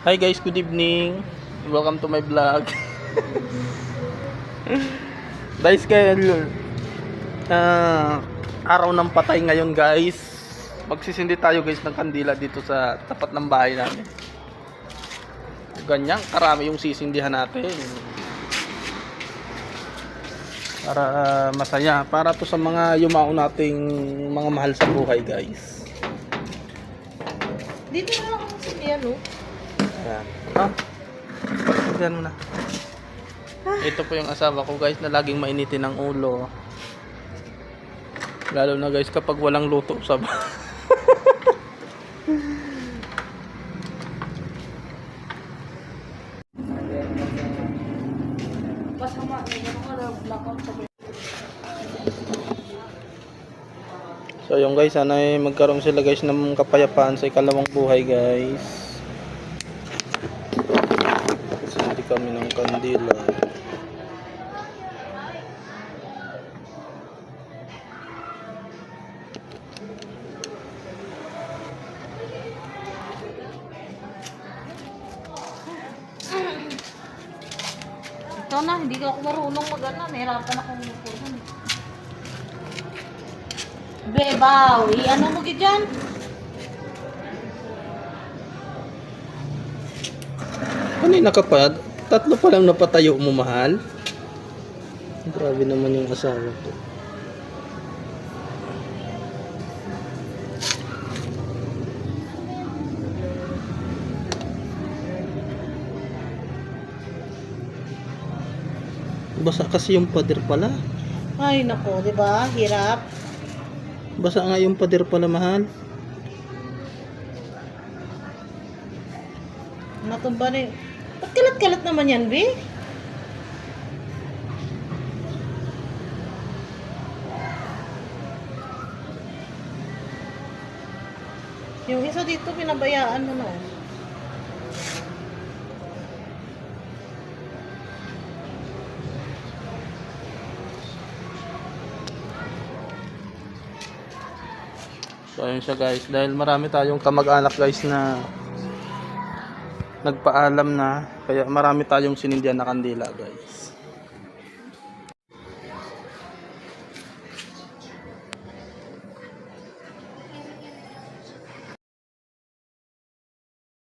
Hi guys, good evening. Welcome to my vlog. guys, kaya ah, araw ng patay ngayon guys. Magsisindi tayo guys ng kandila dito sa tapat ng bahay namin. Ganyan, karami yung sisindihan natin. Para ah, masaya. Para to sa mga yumao nating mga mahal sa buhay guys. Dito na lang si ano. Ayan. Ha? Yan mo na. Ito po yung asawa ko guys na laging mainitin ang ulo. Lalo na guys kapag walang luto sa So yung guys, sana ay magkaroon sila guys ng kapayapaan sa ikalawang buhay guys. Kasi hindi kami ng kandila. Ito na, hindi ako marunong mag-ano. Nahirapan akong magpunan. Bebaw, i-ano mo ka dyan? Kanina ka pa, tatlo pa lang napatayo mo mahal. Grabe naman yung asawa ko. Basa kasi yung pader pala. Ay, nako, di ba? Hirap. Basa nga yung pader pala mahal. Matumba na yun. Ba't kalat-kalat naman yan, Be? Yung isa dito, pinabayaan mo na. oh. So ayun siya guys, dahil marami tayong kamag-anak guys na nagpaalam na, kaya marami tayong sinindihan na kandila guys.